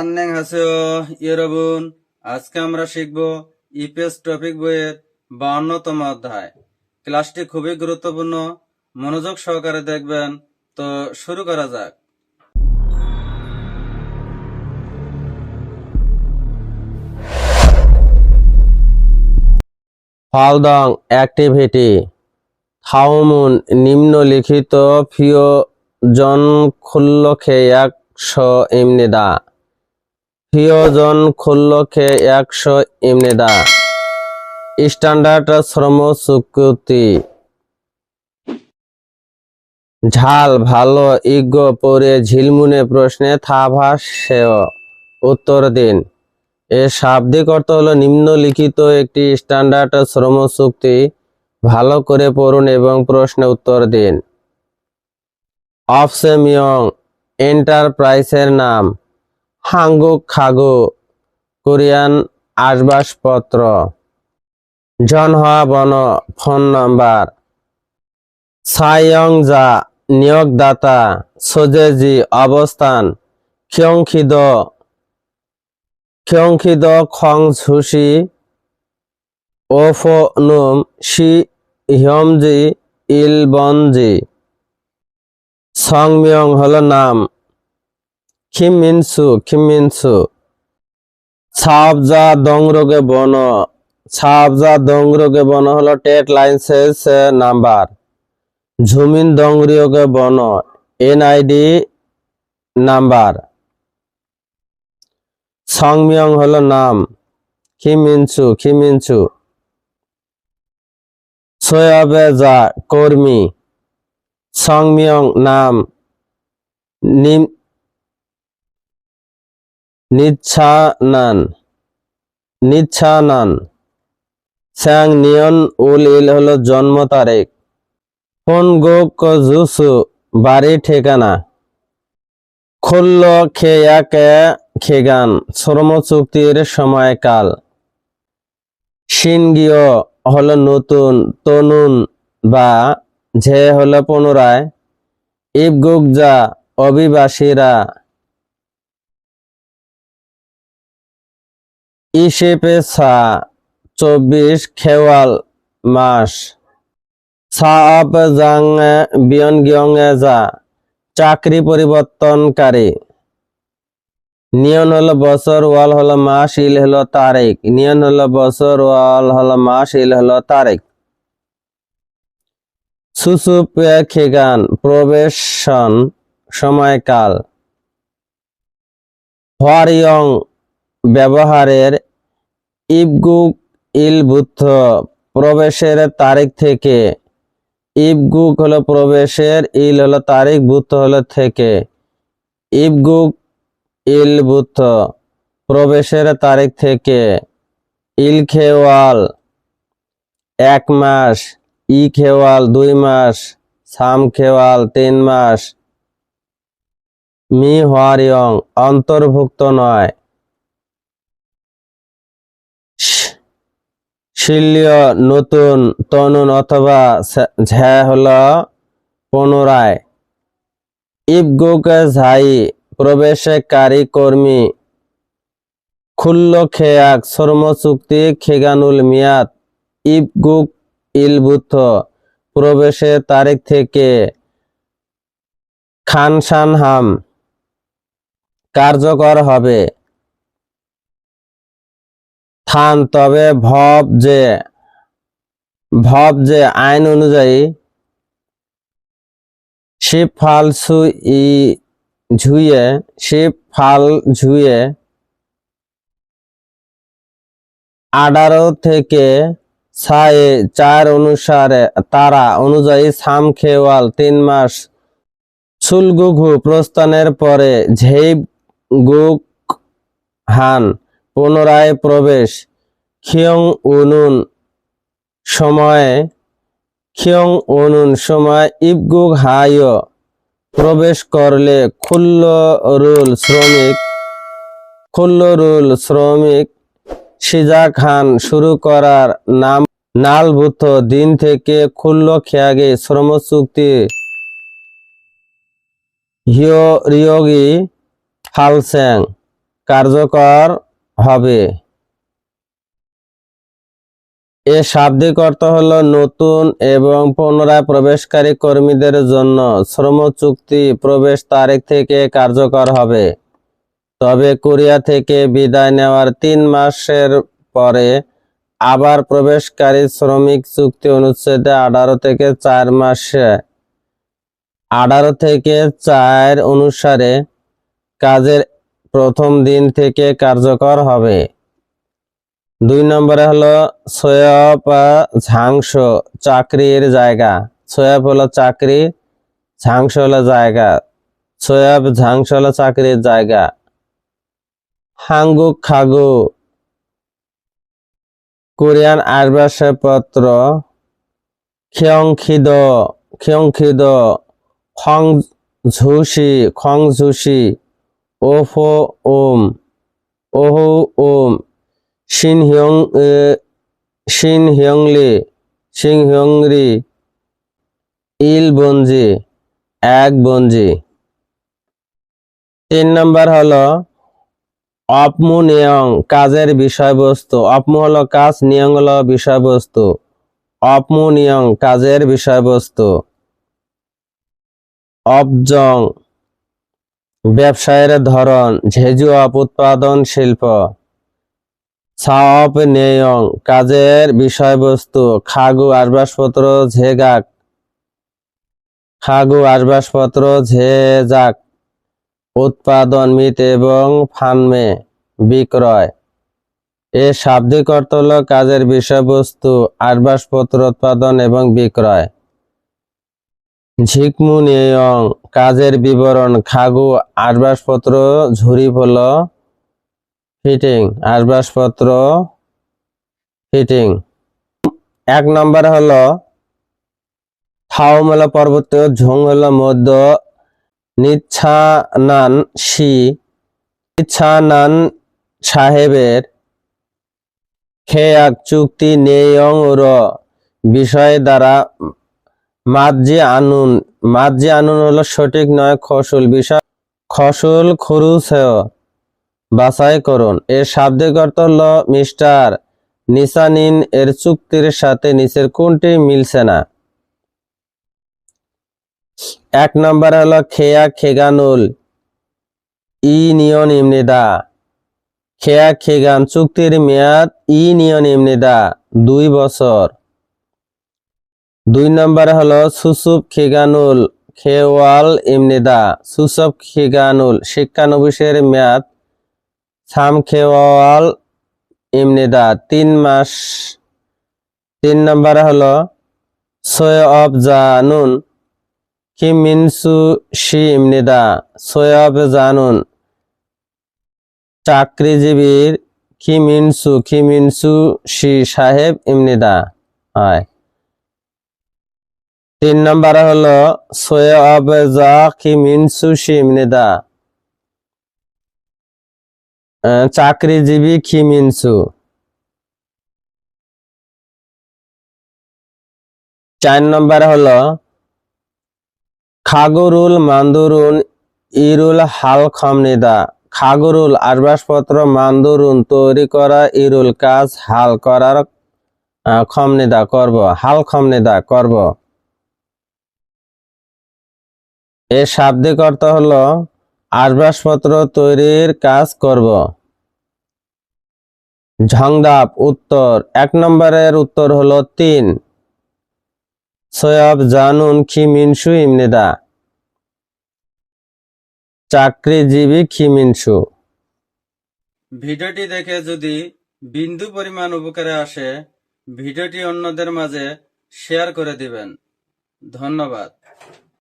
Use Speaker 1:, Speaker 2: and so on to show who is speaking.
Speaker 1: আন্নেং হাসেও ইয়েরবুন, আজকে আমরা শিখব ইপিএস টপিক বইয়ের বাউন্নতম অধ্যায়। ক্লাসটি খুবই গুরুত্বপূর্ণ, মনোযোগ সহকারে দেখবেন, তো শুরু করা যাক।
Speaker 2: ফালদং অ্যাক্টিভিটি। থাউমুন নিম্নলিখিত ফিওজন খুল্লকে একশো ইমনিদা। ফিওজন খুল্লকে একশো ইমনিদা। স্ট্যান্ডার্ড শ্রম চুক্তি। ঝাল, ভালো, ইজ্ঞ, পরে ঝিলমুনে প্রশ্নে থাভা থাভাসেও উত্তর দিন। এর শাব্দিক অর্থ হলো নিম্নলিখিত একটি স্ট্যান্ডার্ড শ্রম চুক্তি। ভালো করে পড়ুন এবং প্রশ্নে উত্তর দিন। অফসেমিয়ং এন্টারপ্রাইজের নাম। হাঙ্গুক খাগু, কোরিয়ান আসবাবপত্র জনহা বন, ফোন নাম্বার। সায়ং যা নিয়োগদাতা, সোজেজি, অবস্থান। খিয়ংখিদ খিয়ংখিদ খং ঝুসি ওফো নুম শি হিয়মজি, ইলবনজি। সংমিয়ং হলো নাম। খিমিনসু খিমিনসু ছাবজা দংরোগে বন ছাবজা দংরোগে বন হলো টেট লাইসেন্স নাম্বার ঝুমিন দংরিয়োগে বন এনআইডি নাম্বার সংমিয়ং হলো নাম খিমিনচু খিমিনচু সোয়াবে যা কর্মী সংমিয়ং নাম নিম নিচ্ছানান। নিচ্ছানান। স্যাং নিয়ন উল ইল হলো জন্ম তারিখ। ফোন গোক জুসু বাড়ি ঠিকানা। খুল্ল খেয়াকে খেগান, শ্রম চুক্তির সময়কাল। সিনগীয় হলো নতুন, তনুন বা ঝে হলো পুনরায়। ইবগুকজা অভিবাসীরা ইসেপে সা, চব্বিশ খেওয়াল মাস। সাপ জাং বিয়ন গিয়ং যা, চাকরি পরিবর্তনকারী। নিয়ন হলো বছর, ওয়াল হলো মাস, ইল হলো তারিখ। নিয়ন হলো বছর, ওয়াল হলো মাস, ইল হলো তারিখ। সুসুপ খেগান, প্রবেশন সময়কাল। হোয়ারিয়ং ব্যবহারের ইবগুক ইল বুদ্ধ প্রবেশের তারিখ থেকে। ইবগুক হলো প্রবেশের, ইল হলো তারিখ, বুদ্ধ হলো থেকে। ইবগুক ইল বুদ্ধ প্রবেশের তারিখ থেকে। ইল খেওয়াল এক মাস, ই খেওয়াল দুই মাস, সাম খেওয়াল তিন মাস। মি হোয়ারিয়ং অন্তর্ভুক্ত নয় শ- শিল্য নতুন তনুন অথবা ঝ্যা হল পুনরায়। ইবগুক ঝাই প্রবেশকারী কর্মী খুল্ল খেয়াক শ্রম চুক্তি খেগানুল মিয়াদ ইবগুক ইলবুথ প্রবেশের তারিখ থেকে খানসানহাম কার্যকর হবে। থান, তবে ভব যে ভব যে আইন অনুযায়ী শিব ফাল সু ই ঝুয়ে শিব ফাল ঝুয়ে আঠারো থেকে ছায়ে, চার অনুসারে তারা অনুযায়ী সাম খেওয়াল তিন মাস। সুলগুঘু প্রস্থানের পরে ঝেইব গুক হান পুনরায় প্রবেশ। খিয়ং উনুন সময়ে, খিয়ং উনুন সময় ইবগুক হায় প্রবেশ করলে খুল্ল রুল শ্রমিক, খুল্ল রুল শ্রমিক সিজা খান শুরু করার নাম নালভূত দিন থেকে খুল্ল খেয়াগে শ্রম চুক্তি। হিয় রিয়োগি ফালস্যাং কার্যকর হবে। এ শাব্দিক অর্থ হলো নতুন এবং পুনরায় প্রবেশকারী কর্মীদের জন্য শ্রম চুক্তি প্রবেশ তারিখ থেকে কার্যকর হবে। তবে কোরিয়া থেকে বিদায় নেওয়ার তিন মাসের পরে আবার প্রবেশকারী শ্রমিক চুক্তি অনুচ্ছেদে আঠারো থেকে চার মাসে, আঠারো থেকে চার অনুসারে কাজের প্রথম দিন থেকে কার্যকর হবে। দুই নম্বরে হলো সোয়াব ঝাংস, চাকরির জায়গা। সোয়াব হলো চাকরি, ঝাংস হলো জায়গা। সোয়াব, ঝাংস হলো চাকরির জায়গা। হাঙ্গুক, খাগু। কোরিয়ান আবাসপত্র খিয়ংখিদ খিয়ংখিদ খং ঝুসি খং ঝুসি ওফো ওম, ওহো ওম। শিন হিয়ং শিন হিয়ংলি সিং হিয়ংরি ইল বঞ্জি এক বঞ্জি তিন নম্বর হলো অপমু নিয়ং, কাজের বিষয়বস্তু। অপমু হলো কাজ, নিয়ং হলো বিষয়বস্তু। অপমু নিয়ং, কাজের বিষয়বস্তু। অবজং ব্যবসায়ের ধরন ঝেজু অপ উৎপাদন শিল্প সাপ নেয়ং, কাজের বিষয়বস্তু, খাগু আসবাবপত্র ঝেগাক, খাগু আসবাবপত্র ঝেজাক, উৎপাদন মিত এবং ফানমে বিক্রয়। এ শাব্দিক অর্থ হল কাজের বিষয়বস্তু আসবাবপত্র উৎপাদন এবং বিক্রয়। ঝিকমু নিয়ং কাজের বিবরণ, খাগু আসবাবপত্র ঝুরি হল ফিটিং আসবাবপত্র ফিটিং। এক নম্বর হলো থাউম হলো পর্বত ঝং হলো মধ্য, নিচ্ছানান শি, নিচ্ছানান সাহেবের খেয়াক চুক্তি নেয়ং র বিষয় দ্বারা মাঝি আনুন। মাঝি আনুন হলো সঠিক নয়, খসুল বিষয়। খসুল খরুস বাছাই করুন। এর শাব্দিক অর্থ হলো, মিস্টার, নিসানিন এর চুক্তির সাথে নিচের কোনটি মিলছে না? এক নম্বর হলো, খেয়া খেগানুল ই নিয়ন ইমনিদা। খেয়া খেগান, চুক্তির মেয়াদ ই নিয়ন ইমনিদা, দুই বছর। দুই নম্বর হলো সুসুপ খেগানুল, খেওয়াল ইমনিদা। সুসব খেগানুল, শিক্ষানবিশের মেয়াদ সাম খেওয়াল ইমনিদা। তিন মাস, তিন নম্বর হলো সোয় অফ জানুন, কিমিনসু শি ইমনিদা। সৈয়ব জানুন, চাকরিজীবীর কি কিমিনসু কিমিনসু শি সাহেব ইমনিদা। হয় তিন নম্বর হলো সোয়ে অব জা কিমিনসু শি আহ, চাকরিজীবী খিমিনসু চার নম্বর হলো খাগরুল মান্দুরুন ইরুল হাল খমনিদা। খাগরুল আসবাবপত্র মান্দুরুন তৈরি করা ইরুল কাজ হাল করার খমনিদা করব হাল খমনিদা করব। এর শাব্দিক অর্থ হলো আসবাবপত্র তৈরির কাজ করব। ঝংদাপ উত্তর, এক নম্বরের উত্তর হলো তিন। সয়াব জানুন খিমিনসু ইমনিদা। চাকরিজীবী খিমিনসু।
Speaker 1: ভিডিওটি দেখে যদি বিন্দু পরিমাণ উপকারে আসে, ভিডিওটি অন্যদের মাঝে শেয়ার করে দিবেন। ধন্যবাদ।